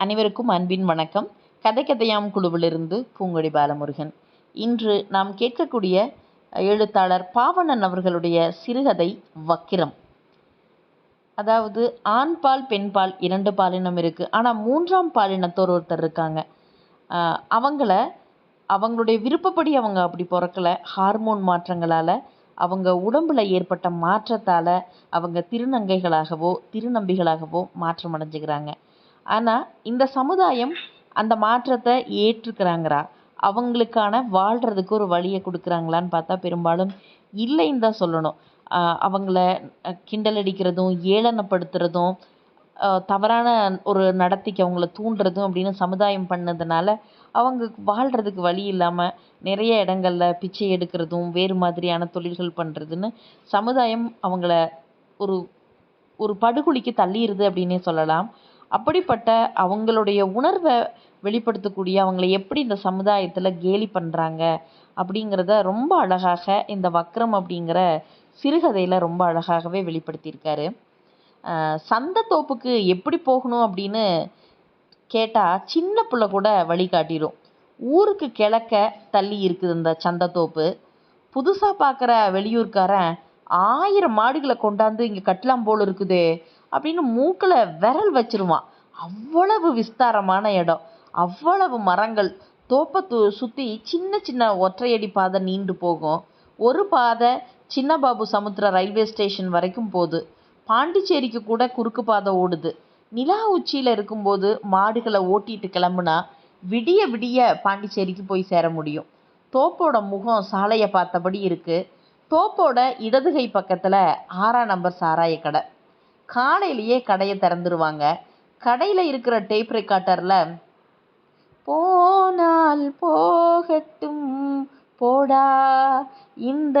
அனைவருக்கும் அன்பின் வணக்கம். கதை கதையாம் குழுவிலிருந்து பூங்கொடி பாலமுருகன். இன்று நாம் கேட்கக்கூடிய எழுத்தாளர் பாவணன் அவர்களுடைய சிறுகதை வக்கிரம். அதாவது ஆண் பால் பெண் பால் இரண்டு பாலினம் இருக்குது ஆனால் மூன்றாம் பாலினத்தோர் ஒருத்தர் இருக்காங்க. அவங்கள அவங்களுடைய விருப்பப்படி அவங்க அப்படி பிறக்கல. ஹார்மோன் மாற்றங்களால் அவங்க உடம்பில் ஏற்பட்ட மாற்றத்தால் அவங்க திருநங்கைகளாகவோ திருநம்பிகளாகவோ மாற்றம் அடைஞ்சுக்கிறாங்க. ஆனால் இந்த சமுதாயம் அந்த மாற்றத்தை ஏற்றுக்கிறாங்களா அவங்களுக்கான வாழ்கிறதுக்கு ஒரு வழியை கொடுக்குறாங்களான்னு பார்த்தா பெரும்பாலும் இல்லைன்னு தான் சொல்லணும். அவங்கள கிண்டல் அடிக்கிறதும் ஏளனப்படுத்துறதும் தவறான ஒரு நடத்தைக்கு அவங்கள தூண்டுறதும் அப்படின்னு சமுதாயம் பண்ணதுனால அவங்க வாழ்கிறதுக்கு வழி இல்லாமல் நிறைய இடங்கள்ல பிச்சை எடுக்கிறதும் வேறு மாதிரியான தொழில்கள் பண்ணுறதுன்னு சமுதாயம் அவங்கள ஒரு ஒரு படுகொலிக்கு தள்ளிடுது அப்படின்னே சொல்லலாம். அப்படிப்பட்ட அவங்களுடைய உணர்வை வெளிப்படுத்தக்கூடிய அவங்களை எப்படி இந்த சமுதாயத்தில் கேலி பண்ணுறாங்க அப்படிங்கிறத ரொம்ப அழகாக இந்த வக்ரம் அப்படிங்கிற சிறுகதையில் ரொம்ப அழகாகவே வெளிப்படுத்தியிருக்காரு. ஆஹ் சந்தத்தோப்புக்கு எப்படி போகணும் அப்படின்னு கேட்டால் சின்ன பிள்ளை கூட வழிகாட்டிடும் ஊருக்கு கிழக்க தள்ளி இருக்குது இந்த சந்தத்தோப்பு புதுசாக பார்க்குற வெளியூர்காரன் ஆயிரம் மாடுகளை கொண்டாந்து இங்கே கட்டலாம் போல் இருக்குதே. அப்படின்னு மூக்கில் விரல் வச்சிருவான். அவ்வளவு விஸ்தாரமான இடம். அவ்வளவு மரங்கள். தோப்பை சுற்றி சின்ன சின்ன ஒற்றையடி பாதை நீண்டு போகும். ஒரு பாதை சின்னபாபு சமுத்திர ரயில்வே ஸ்டேஷன் வரைக்கும் போகுது. பாண்டிச்சேரிக்கு கூட குறுக்கு பாதை ஓடுது. நிலா உச்சியில் இருக்கும்போது மாடுகளை ஓட்டிட்டு கிளம்புனா விடிய விடிய பாண்டிச்சேரிக்கு போய் சேர முடியும். தோப்போட முகம் சாலையை பார்த்தபடி இருக்கு. தோப்போட இடதுகை பக்கத்தில் ஆறாம் நம்பர் சாராய கடை. காலையிலேயே கடையை திறந்துருவாங்க. கடையில் இருக்கிற டேப் ரெக்கார்டரில் போனால் போகட்டும் போடா இந்த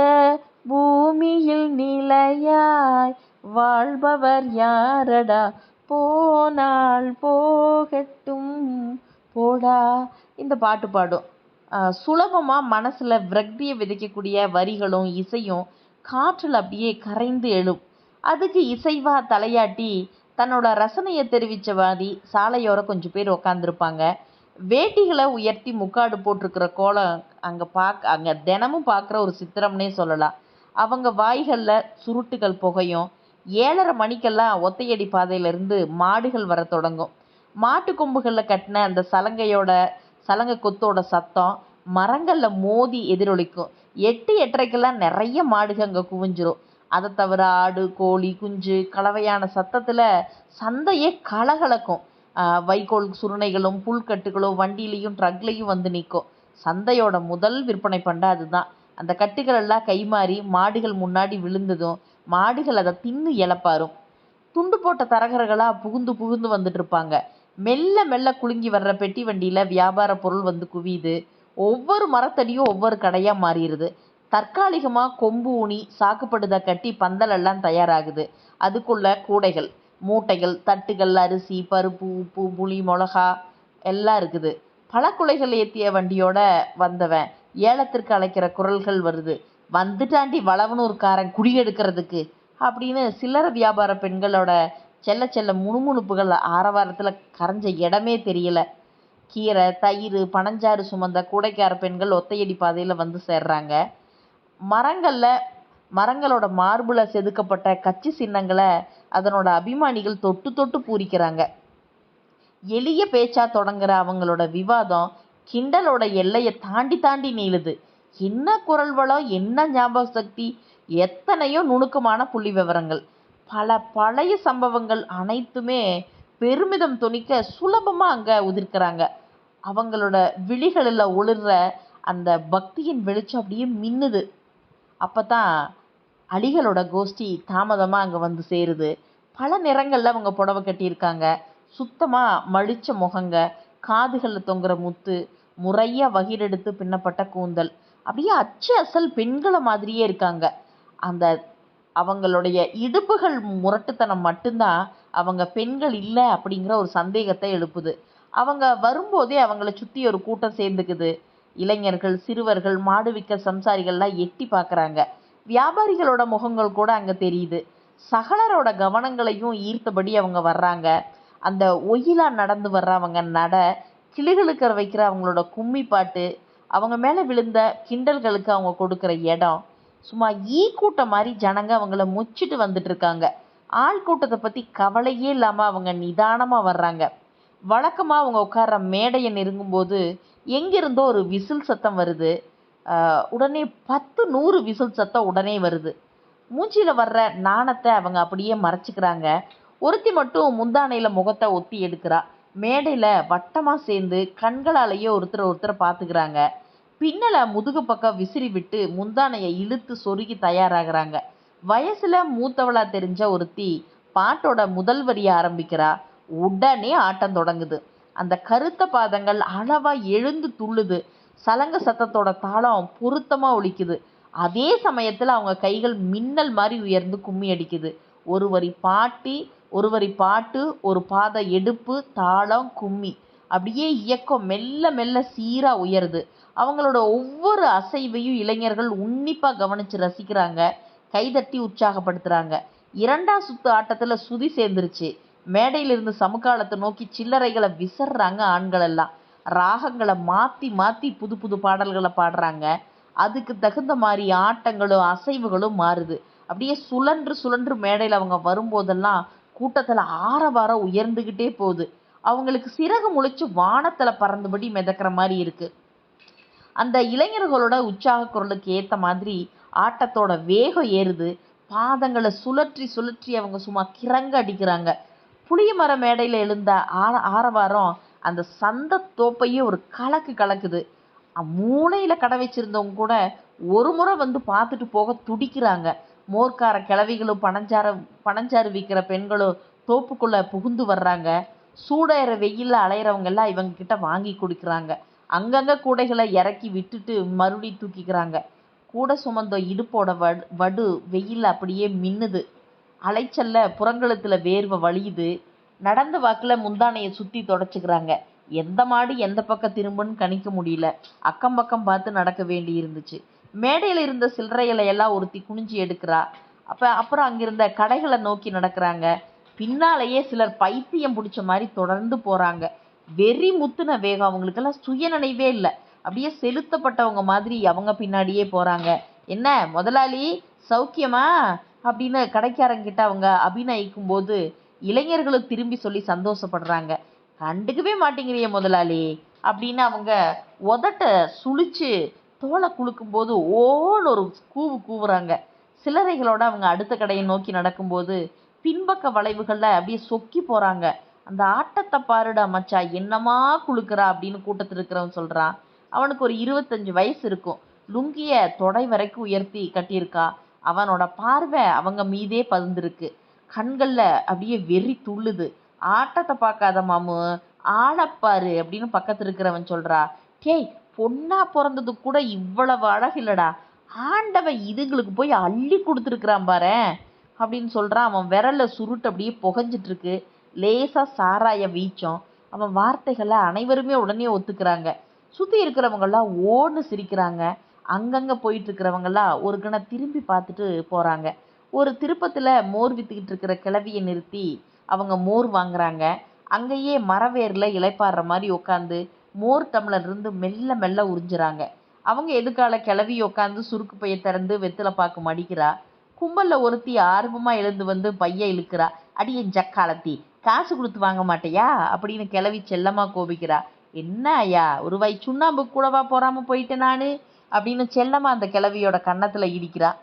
பூமியில் நிலையாய் வாழ்பவர் யாரடா? போனால் போகட்டும் போடா. இந்த பாட்டு பாடும். சுலபமாக மனசில் விரக்தியை விதைக்கக்கூடிய வரிகளும் இசையும் காற்றில் அப்படியே கரைந்து எழும். அதுக்கு இசைவா தலையாட்டி தன்னோட ரசனையை தெரிவித்த வாதி சாலையோரம் கொஞ்சம் பேர் உக்காந்துருப்பாங்க. வேட்டிகளை உயர்த்தி முக்காடு போட்டிருக்கிற கோலம் அங்கே பார்க்க அங்கே தினமும் பார்க்குற ஒரு சித்திரம்னே சொல்லலாம். அவங்க வாய்களில் சுருட்டுகள் புகையும் ஏழரை மணிக்கெல்லாம் ஒத்தையடி பாதையிலேருந்து மாடுகள் வர தொடங்கும். மாட்டு கொம்புகளில் கட்டின அந்த சலங்கையோட சலங்கை கொத்தோட சத்தம் மரங்களில் மோதி எதிரொலிக்கும். எட்டு எட்டரைக்கெல்லாம் நிறைய மாடுகள் அங்கே குவிஞ்சிரும். அதை தவிர ஆடு கோழி குஞ்சு கலவையான சத்தத்தில் சந்தையே கலகலக்கும். வைக்கோல் சுருணைகளும் புல்கட்டுகளும் வண்டியிலையும் ட்ரக்லையும் வந்து நிற்கும் சந்தையோட முதல் விற்பனை பண்ண அதுதான். அந்த கட்டுகள் எல்லாம் கைமாறி மாடுகள் முன்னாடி விழுந்ததும் மாடுகள் அதை தின்னு இழப்பாரும் துண்டு போட்ட தரகர்களாக புகுந்து புகுந்து வந்துட்டு இருப்பாங்க. மெல்ல மெல்ல குலுங்கி வர்ற பெட்டி வண்டியில் வியாபார பொருள் வந்து குவியுது. ஒவ்வொரு மரத்தடியும் ஒவ்வொரு கடையாக மாறிடுது. தற்காலிகமாக கொம்பு ஊனி சாக்குப்படுதை கட்டி பந்தலெல்லாம் தயாராகுது. அதுக்குள்ள கூடைகள் மூட்டைகள் தட்டுகள் அரிசி பருப்பு உப்பு புளி மிளகா எல்லாம் இருக்குது. பழக்குலைகள் ஏற்றிய வண்டியோட வந்தவன் ஏலத்திற்கு அழைக்கிற குரல்கள் வருது. வந்துட்டாண்டி வளவனூர்காரன் குடியெடுக்கிறதுக்கு அப்படின்னு சில்லறை வியாபார பெண்களோட செல்ல செல்ல முணுமுணுப்புகள் ஆரவாரத்தில் கரைஞ்ச இடமே தெரியல. கீரை தயிர் பனஞ்சாறு சுமந்த கூடைக்கார பெண்கள் ஒத்தையடி பாதையில் வந்து சேர்றாங்க. மரங்களில் மரங்களோட மார்பில் செதுக்கப்பட்ட கச்சி சின்னங்களை அதனோட அபிமானிகள் தொட்டு தொட்டு பூரிக்கிறாங்க. எளிய பேச்சா தொடங்குற அவங்களோட விவாதம் கிண்டலோட எல்லையை தாண்டி தாண்டி நீளுது. என்ன குரல் வளம் என்ன ஞாபக சக்தி எத்தனையோ நுணுக்கமான புள்ளி விவரங்கள். பல பழைய சம்பவங்கள் அனைத்துமே பெருமிதம் துணிக்க சுலபமாக அங்கே உதிர்க்கிறாங்க. அவங்களோட விழிகளில் ஒளிர்ற அந்த பக்தியின் வெளிச்சம் அப்படியே மின்னுது. அப்போ தான் அலிகளோட கோஷ்டி தாமதமாக அங்கே வந்து சேருது. பல நிறங்களில் அவங்க புடவை கட்டியிருக்காங்க. சுத்தமாக மடித்த முகங்க காதுகளில் தொங்குற முத்து முறையாக வகிரெடுத்து பின்னப்பட்ட கூந்தல். அப்படியே அச்சு அசல் பெண்களை மாதிரியே இருக்காங்க. அந்த அவங்களுடைய இடுப்புகள் முரட்டுத்தனம் மட்டும்தான் அவங்க பெண்கள் இல்லை அப்படிங்கிற ஒரு சந்தேகத்தை எழுப்புது. அவங்க வரும்போதே அவங்கள சுற்றி ஒரு கூட்டம் சேர்ந்துக்குது. இளைஞர்கள் சிறுவர்கள் மாடு விற்க சம்சாரிகள்லாம் எட்டி பார்க்குறாங்க. வியாபாரிகளோட முகங்கள் கூட அங்கே தெரியுது. சகலரோட கவனங்களையும் ஈர்த்தபடி அவங்க வர்றாங்க. அந்த ஒயிலா நடந்து வர்றவங்க நட கிளிகளுக்கிற வைக்கிற அவங்களோட கும்மி பாட்டு அவங்க மேலே விழுந்த கிண்டல்களுக்கு அவங்க கொடுக்குற இடம். சும்மா ஈ கூட்டம் மாதிரி ஜனங்க அவங்கள முச்சிட்டு வந்துட்டு இருக்காங்க ஆள் கூட்டத்தை பற்றி கவலையே இல்லாமல் அவங்க நிதானமாக வர்றாங்க. வழக்கமாக அவங்க உட்கார்ற மேடையை நெருங்கும்போது எங்கிருந்தோ ஒரு விசில் சத்தம் வருது. உடனே பத்து நூறு விசில் சத்தம் உடனே வருது. மூஞ்சியில் வர்ற நாணத்தை அவங்க அப்படியே மறைச்சிக்கிறாங்க. ஒருத்தி மட்டும் முந்தானையில் முகத்தை ஒத்தி எடுக்கிறா. மேடையில் வட்டமாக சேர்ந்து கண்களாலேயே ஒருத்தர் ஒருத்தர் பார்த்துக்கிறாங்க. பின்னல முதுகு பக்கம் விசிறி விட்டு முந்தானையை இழுத்து சொருகி தயாராகிறாங்க. வயசில் மூத்தவளா தெரிஞ்ச ஒருத்தி பாட்டோட முதல் வரியை ஆரம்பிக்கிறா. உடனே ஆட்டம் தொடங்குது. அந்த கருத்த பாதங்கள் அளவா எழுந்து துள்ளுது. சலங்க சத்தத்தோட தாளம் பொருத்தமா ஒழிக்குது அதே சமயத்துல அவங்க கைகள் மின்னல் மாதிரி உயர்ந்து கும்மி அடிக்குது. ஒரு வரி பாட்டி ஒரு வரி பாட்டு ஒரு பாத எடுப்பு தாளம் கும்மி. அப்படியே இயக்கம் மெல்ல மெல்ல சீரா உயருது. அவங்களோட ஒவ்வொரு அசைவையும் இளைஞர்கள் உன்னிப்பா கவனிச்சு ரசிக்கிறாங்க. கைதட்டி உற்சாகப்படுத்துறாங்க. இரண்டாம் சுத்து ஆட்டத்துல சுதி சேர்ந்துருச்சு. மேடையிலிருந்து இருந்து சமுகாலத்தை நோக்கி சில்லறைகளை விசர்றாங்க ஆண்கள் எல்லாம் ராகங்களை மாற்றி மாற்றி புது புது பாடல்களை பாடுறாங்க. அதுக்கு தகுந்த மாதிரி ஆட்டங்களும் அசைவுகளும் மாறுது. அப்படியே சுழன்று சுழன்று மேடையில் அவங்க வரும்போதெல்லாம் கூட்டத்தில் ஆரவாரம் உயர்ந்துக்கிட்டே போகுது. அவங்களுக்கு சிறகு முளைச்சு வானத்தில் பறந்தபடி மிதக்கிற மாதிரி இருக்கு. அந்த இளைஞர்களோட உற்சாக குரலுக்கு ஏற்ற மாதிரி ஆட்டத்தோட வேகம் ஏறுது. பாதங்களை சுழற்றி சுழற்றி அவங்க சும்மா கிறங்க அடிக்கிறாங்க. புளிய மர மேடையில் எழுந்த ஆர ஆரவாரம் அந்த சந்த தோப்பையே ஒரு கலக்கு கலக்குது. மூளையில் கடை வச்சிருந்தவங்க கூட ஒரு முறை வந்து பார்த்துட்டு போக துடிக்கிறாங்க. மோர்க்கார கிளவிகளும் பனஞ்சார பனஞ்சாறு விற்கிற பெண்களும் தோப்புக்குள்ளே புகுந்து வர்றாங்க. சூடேற வெயிலில் அலையிறவங்க எல்லாம் இவங்க கிட்ட வாங்கி கொடுக்குறாங்க. அங்கங்கே கூடைகளை இறக்கி விட்டுட்டு மறுபடி தூக்கிக்கிறாங்க. கூட சுமந்த இடுப்போட வடு வடு வெயில் அப்படியே மின்னுது. அலைச்சல்ல புறங்கழுத்துல வேர்வை வழியுது. நடந்த வாக்குல முந்தானையை சுத்தி தொடச்சுக்கிறாங்க. எந்த மாடு எந்த பக்கம் திரும்புன்னு கணிக்க முடியல. அக்கம் பக்கம் பார்த்து நடக்க வேண்டி இருந்துச்சு மேடையில இருந்த சில்லறைகளை எல்லாம் ஒருத்தி குனிஞ்சு எடுக்கிறா. அப்ப அப்புறம் அங்கிருந்த கடைகளை நோக்கி நடக்கிறாங்க. பின்னாலேயே சிலர் பைத்தியம் பிடிச்ச மாதிரி தொடர்ந்து போறாங்க. வெறி முத்துன வேகம் அவங்களுக்கெல்லாம் சுயநினைவே இல்லை. அப்படியே செலுத்தப்பட்டவங்க மாதிரி அவங்க பின்னாடியே போறாங்க. என்ன முதலாளி? சௌக்கியமா? அப்படின்னு கடைக்காரங்கிட்ட அவங்க அபிநயிக்கும் போது இளைஞர்களும் திரும்பி சொல்லி சந்தோஷப்படுறாங்க. கண்டுக்கவே மாட்டேங்கிறிய முதலாளி அப்படின்னு அவங்க உதட்ட சுழிச்சு தோலை குலுக்கும்போது ஓன்னு ஒரு கூவு கூவுறாங்க. சிலரைகளோட அவங்க அடுத்த கடையை நோக்கி நடக்கும்போது பின்பக்க வளைவுகளில் அப்படியே சொக்கி போகிறாங்க அந்த ஆட்டத்தை பாருடா மச்சா என்னமா குளுக்குறா அப்படின்னு கூட்டத்தில் இருக்கிறவன் சொல்கிறான் அவனுக்கு ஒரு இருபத்தஞ்சு வயசு இருக்கும். லுங்கியை தொடை வரைக்கும் உயர்த்தி கட்டியிருக்கா. அவனோட பார்வை அவங்க மீதே பதிந்திருக்கு. கண்களில் அப்படியே வெறி துள்ளுது. ஆட்டத்தை பார்க்காத மாமு ஆளப்பாரு அப்படின்னு பக்கத்தில் இருக்கிறவன் சொல்றா டேய் பொண்ணா பிறந்தது கூட இவ்வளவு அழகு இல்லடா. ஆண்டவன் இதுங்களுக்கு போய் அள்ளி கொடுத்துருக்குறான் பாரேன் அப்படின்னு சொல்றான் அவன் விரல்ல சுருட்டு அப்படியே புகஞ்சிட்டு இருக்கு லேசா சாராய வீச்சம். அவன் வார்த்தைகளை அனைவருமே உடனே ஒத்துக்கிறாங்க. சுத்தி இருக்கிறவங்கெல்லாம் ஓன்னு சிரிக்கிறாங்க. அங்கங்கே போயிட்டுருக்கிறவங்களாம் ஒரு கணம் திரும்பி பார்த்துட்டு போகிறாங்க ஒரு திருப்பத்தில் மோர் வித்துக்கிட்டு இருக்கிற கிழவியை நிறுத்தி அவங்க மோர் வாங்குறாங்க. அங்கேயே மரவேரில் இளைப்பாடுற மாதிரி உட்காந்து மோர் டம்ளர் இருந்து மெல்ல மெல்ல உறிஞ்சுறாங்க. அவங்க எதுக்கால கிளவி உட்காந்து சுருக்கு பைய திறந்து வெத்தில பாக்கு மடிக்கிறா? கும்பலில் ஒருத்தி ஆர்வமாக எழுந்து வந்து பைய இழுக்கிறா. அடியே ஜக்காலத்தி காசு கொடுத்து வாங்க மாட்டியா? அப்படின்னு கிளவி செல்லமாக கோபிக்கிறா. என்ன ஐயா ஒரு வை சுண்ணாம்பு கூடவா போகாமல் போயிட்டேன் நான்? அப்படின்னு செல்லமா அந்த கிளவியோட கன்னத்தில் இடிக்கிறா.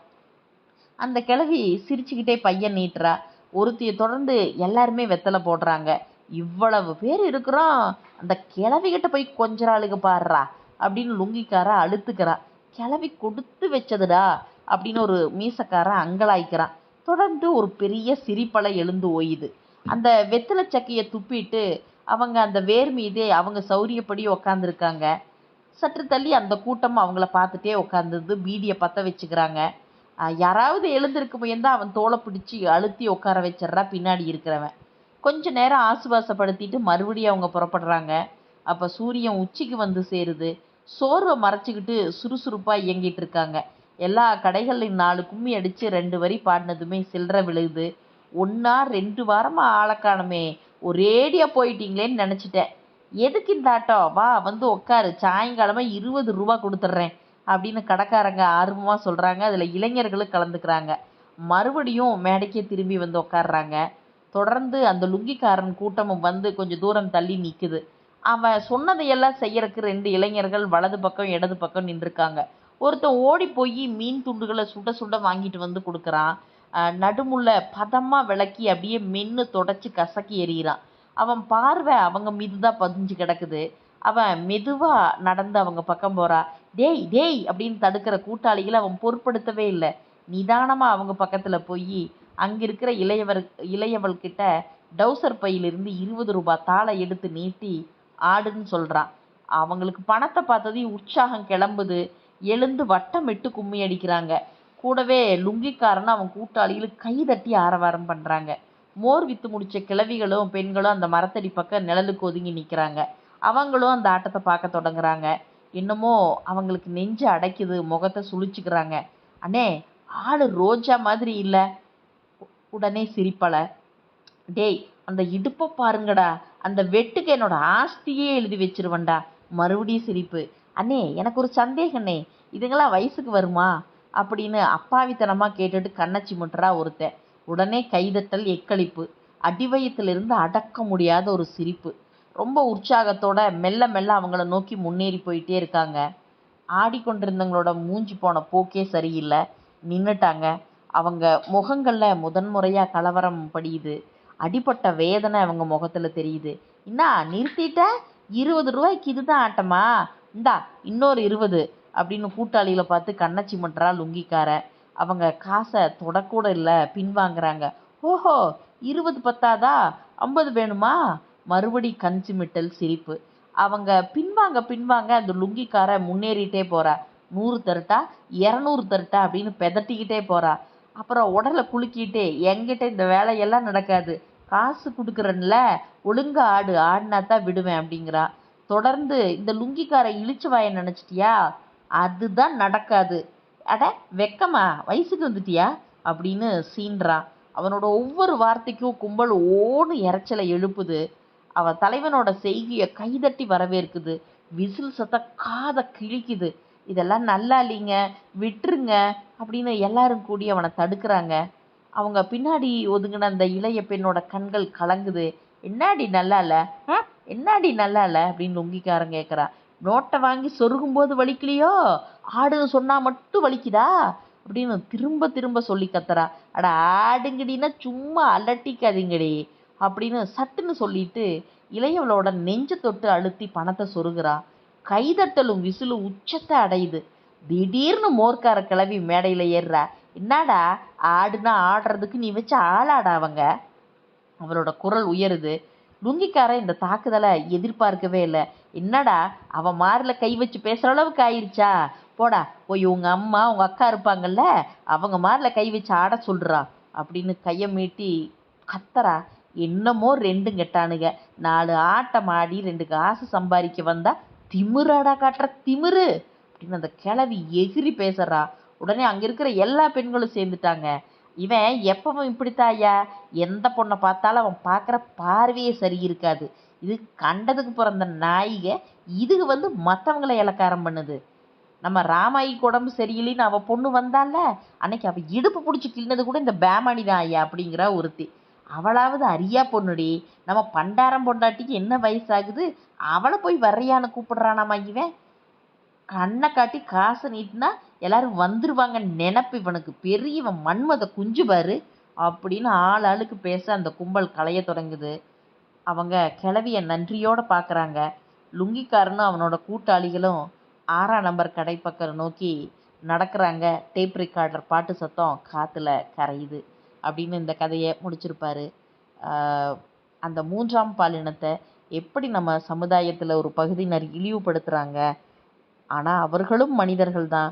அந்த கிழவி சிரிச்சுக்கிட்டே பையன் நீட்டுறா. ஒருத்தியை தொடர்ந்து எல்லாருமே வெத்தலை போடுறாங்க. இவ்வளவு பேர் இருக்கிறோம். அந்த கிழவிகிட்ட போய் கொஞ்ச நாளுக்கு பாடுறா அப்படின்னு லுங்கிக்கார அழுத்துக்கிறா. கிழவி கொடுத்து வச்சதுடா அப்படின்னு ஒரு மீசக்காரன் அங்கலாய்க்கிறான் தொடர்ந்து ஒரு பெரிய சிரிப்பலை எழுந்து ஓயுது. அந்த வெத்தலை சக்கையை துப்பிட்டு அவங்க அந்த வேர் மீதே அவங்க சௌரியப்படி உக்காந்துருக்காங்க. சற்று தள்ளி அந்த கூட்டம் அவங்கள பார்த்துட்டே உட்காந்துருந்து பீடியை பற்ற வச்சுக்கிறாங்க. யாராவது எழுந்திருக்க முயந்தால் அவன் தோலை பிடிச்சி அழுத்தி உட்கார வச்சிடுறா. பின்னாடி இருக்கிறவன். கொஞ்ச நேரம் ஆசுவாசப்படுத்திட்டு மறுபடியும் அவங்க புறப்படுறாங்க. அப்போ சூரியன் உச்சிக்கு வந்து சேருது. சோர்வை மறைச்சிக்கிட்டு சுறுசுறுப்பாக இயங்கிட்டு இருக்காங்க. எல்லா கடைகளின் நாலு கும்மி அடித்து ரெண்டு வரி பாடினதுமே சில்லறை விழுகுது ஒன்றா ரெண்டு வாரமாக ஆளக்கானமே. ஒரேடியாக போயிட்டீங்களேன்னு நினச்சிட்டேன். எதுக்கு இந்த ஆட்டோ? வா வந்து உட்காரு. சாயங்காலமாக இருபது ரூபா கொடுத்துட்றேன். அப்படின்னு கடைக்காரங்க ஆர்வமாக சொல்கிறாங்க அதில் இளைஞர்களும் கலந்துக்கிறாங்க. மறுபடியும் மேடைக்கே திரும்பி வந்து உட்கார்றாங்க. தொடர்ந்து அந்த லுங்கிக்காரன் கூட்டமும் வந்து கொஞ்சம் தூரம் தள்ளி நிற்குது அவன் சொன்னதையெல்லாம் செய்யறதுக்கு ரெண்டு இளைஞர்கள் வலது பக்கம் இடது பக்கம் நின்றுருக்காங்க. ஒருத்தன் ஓடி போய் மீன் துண்டுகளை சுட சுட வாங்கிட்டு வந்து கொடுக்குறான். நடுமுள்ள பதமாக விளக்கி அப்படியே மென்று தொடச்சி கசக்கி எறிகிறான். அவன் பார்வை அவங்க மீது தான் பதிஞ்சு கிடக்குது. அவன் மெதுவாக நடந்து அவங்க பக்கம் போறா. டேய் டேய் அப்படின்னு தடுக்கிற கூட்டாளிகளை அவன் பொருட்படுத்தவே இல்லை. நிதானமாக அவங்க பக்கத்தில் போய் அங்கே இருக்கிற இளையவர் இளையவள்கிட்ட டவுசர் பையிலிருந்து இருபது ரூபாய் தாளை எடுத்து நீட்டி ஆடுன்னு சொல்கிறான் அவங்களுக்கு பணத்தை பார்த்ததையும் உற்சாகம் கிளம்புது. எழுந்து வட்டமிட்டு கும்மி அடிக்கிறாங்க. கூடவே லுங்கிக்காரன் அவன் கூட்டாளிகளும் கை தட்டி ஆரவாரம் பண்ணுறாங்க மோர் வித்து முடிச்ச கிழவிகளும் பெண்களும் அந்த மரத்தடி பக்கம் நிழலுக்கு ஒதுங்கி நிற்கிறாங்க அவங்களும் அந்த ஆட்டத்தை பார்க்க தொடங்குறாங்க. என்னமோ அவங்களுக்கு நெஞ்சு அடைக்குது முகத்தை சுழிச்சுக்கிறாங்க அண்ணே ஆள் ரோஜா மாதிரி இல்லை. உடனே சிரிப்பலை. டேய் அந்த இடுப்பை பாருங்கடா. அந்த வெட்டுக்கு என்னோட ஆஸ்தியே எழுதி வச்சிருவேன்டா. மறுபடியும் சிரிப்பு. அண்ணே எனக்கு ஒரு சந்தேகண்ணே இதுங்களாம் வயசுக்கு வருமா? அப்படின்னு அப்பாவித்தனமாக கேட்டுட்டு கண்ணச்சி முட்டுறா ஒருத்தன். உடனே கைதட்டல் எக்களிப்பு. அடிவயத்திலிருந்து அடக்க முடியாத ஒரு சிரிப்பு. ரொம்ப உற்சாகத்தோட மெல்ல மெல்ல அவங்கள நோக்கி முன்னேறி போயிட்டே இருக்காங்க. ஆடிக்கொண்டிருந்தவங்களோட மூஞ்சி போன போக்கே சரியில்லை. நின்றுட்டாங்க அவங்க முகங்களில் முதன்முறையாக கலவரம் படியுது. அடிப்பட்ட வேதனை அவங்க முகத்தில் தெரியுது. என்ன நிறுத்திட்ட? இருபது ரூபாய்க்கு இதுதான் ஆட்டமா? இந்தா இன்னொரு இருபது அப்படின்னு கூட்டாளிகளை பார்த்து கண்ணச்சி சிமிட்டுறா லுங்கிக்கார. அவங்க காசை தொடக்கூட இல்லை பின்வாங்குறாங்க ஓஹோ இருபது பத்தாதா? ஐம்பது வேணுமா? மறுபடி கஞ்சி மிட்டல் சிரிப்பு. அவங்க பின்வாங்க பின்வாங்க அந்த லுங்கிக்கார முன்னேறிட்டே போறா. நூறு தருட்டா? இரநூறு தருட்டா? அப்படின்னு பெதட்டிக்கிட்டே போறா. அப்புறம் உடலை குலுக்கிட்டு எங்கிட்ட இந்த வேலையெல்லாம் நடக்காது. காசு கொடுக்குறேன்ல ஒழுங்கா ஆடு ஆடினா தான் விடுவேன் அப்படிங்கிறா. தொடர்ந்து இந்த லுங்கிக்கார இழிச்சு வாய நினச்சிட்டியா? அதுதான் நடக்காது. அட வெக்கமா? வயசுக்கு வந்துட்டியா? அப்படின்னு சீன்றான் அவனோட ஒவ்வொரு வார்த்தைக்கும் கும்பல் ஓடு இறைச்சலை எழுப்புது. அவன் தலைவனோட செய்கையை கைதட்டி வரவேற்குது. விசில் சத்த காதை கிழிக்குது. இதெல்லாம் நல்லா இல்லைங்க. விட்டுருங்க. அப்படின்னு எல்லாரும் கூடி அவனை தடுக்கிறாங்க. அவங்க பின்னாடி ஒதுங்கின அந்த இளைய பெண்ணோட கண்கள் கலங்குது. என்னாடி நல்லா இல்லை? ஆ? என்னாடி நல்லா இல்லை? அப்படின்னு லுங்கிக்காரன் கேட்குறான் நோட்டை வாங்கி சொருகும்போது வலிக்கலையோ? ஆடுன்னு சொன்னால் மட்டும் வலிக்குதா? அப்படின்னு திரும்ப திரும்ப சொல்லி கத்துறா. அட ஆடுங்கடின்னா சும்மா அலட்டிக்காதீங்கடி அப்படின்னு சட்டுன்னு சொல்லிட்டு இளையவளோட நெஞ்ச தொட்டு அழுத்தி பணத்தை சொருகிறா. கைதட்டலும் விசிலும் உச்சத்தை அடையுது. திடீர்னு மோர்க்கார கிளவி மேடையில் ஏறுறா. என்னடா ஆடுனா ஆடுறதுக்கு நீ வச்சு ஆளாடா அவங்க? அவளோட குரல் உயருது. லுங்கிக்காரன் இந்த தாக்குதலை எதிர்பார்க்கவே இல்லை. என்னடா அவன் மாரில் கை வச்சு பேசுகிற அளவுக்கு ஆயிடுச்சா போடா போய் உங்கள் அம்மா உங்கள் அக்கா இருப்பாங்கல்ல அவங்க மாரில் கை வச்சு ஆட சொல்கிறா அப்படின்னு கையை மீட்டி கத்தரா என்னமோ ரெண்டும் கெட்டானுங்க நாலு ஆட்டம் ஆடி ரெண்டு காசு சம்பாதிக்க வந்தா திமிராடா காட்டுற திமிரு அப்படின்னு அந்த கிளவி எகிரி பேசுறா. உடனே அங்கே இருக்கிற எல்லா பெண்களும் சேர்ந்துட்டாங்க. இவன் எப்பவும் இப்படித்தான் ஐயா. எந்த பொண்ணை பார்த்தாலும் அவன் பார்க்குற பார்வையே சரி இருக்காது இது கண்டதுக்கு பிறந்த நாயிக இதுக்கு வந்து மற்றவங்களை இலக்காரம் பண்ணுது. நம்ம ராமாயிக்கு உடம்பு சரியில்லைன்னு அவள் பொண்ணு வந்தால அன்னைக்கு அவள் இடுப்பு பிடிச்சி கிள்னது கூட இந்த பேமானி தான் ஐயா அப்படிங்கிற ஒருத்தி. அவளாவது அரியா பொண்ணுடி. நம்ம பண்டாரம் பொண்டாட்டிக்கு என்ன வயசாகுது? அவளை போய் வர்றையான்னு கூப்பிடுறானாமா இவன்? கண்ணை காட்டி காசை நீட்டினா எல்லாரும் வந்துருவாங்க நினப்பு இவனுக்கு. பெரிய இவன் மன்மத குஞ்சு பாரு. அப்படின்னு ஆள் ஆளுக்கு பேச அந்த கும்பல் களைய தொடங்குது. அவங்க கிளவிய நன்றியோட பார்க்குறாங்க லுங்கிக்காரனும் அவனோட கூட்டாளிகளும் ஆறாம் நம்பர் கடை பக்கம் நோக்கி நடக்கிறாங்க. டேப் ரெக்கார்டர் பாட்டு சத்தம் காற்றுல கரையுது அப்படின்னு இந்த கதையை முடிச்சிருப்பாரு. அந்த மூன்றாம் பாலினத்தை எப்படி நம்ம சமுதாயத்தில் ஒரு பகுதியினர் இழிவுபடுத்துகிறாங்க ஆனால் அவர்களும் மனிதர்கள் தான்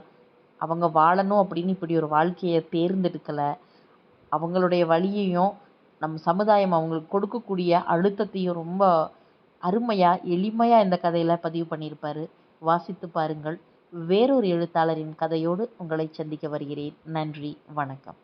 அவங்க வாழணும் அப்படின்னு இப்படி ஒரு வாழ்க்கையை தேர்ந்தெடுக்கலை. அவங்களுடைய வழியையும் நம் சமுதாயம் அவங்களுக்கு கொடுக்கக்கூடிய அழுத்தத்தையும் ரொம்ப அருமையாக எளிமையாக இந்த கதையில் பதிவு பண்ணியிருப்பாரு. வாசித்து பாருங்கள். வேறொரு எழுத்தாளரின் கதையோடு உங்களை சந்திக்க வருகிறேன். நன்றி. வணக்கம்.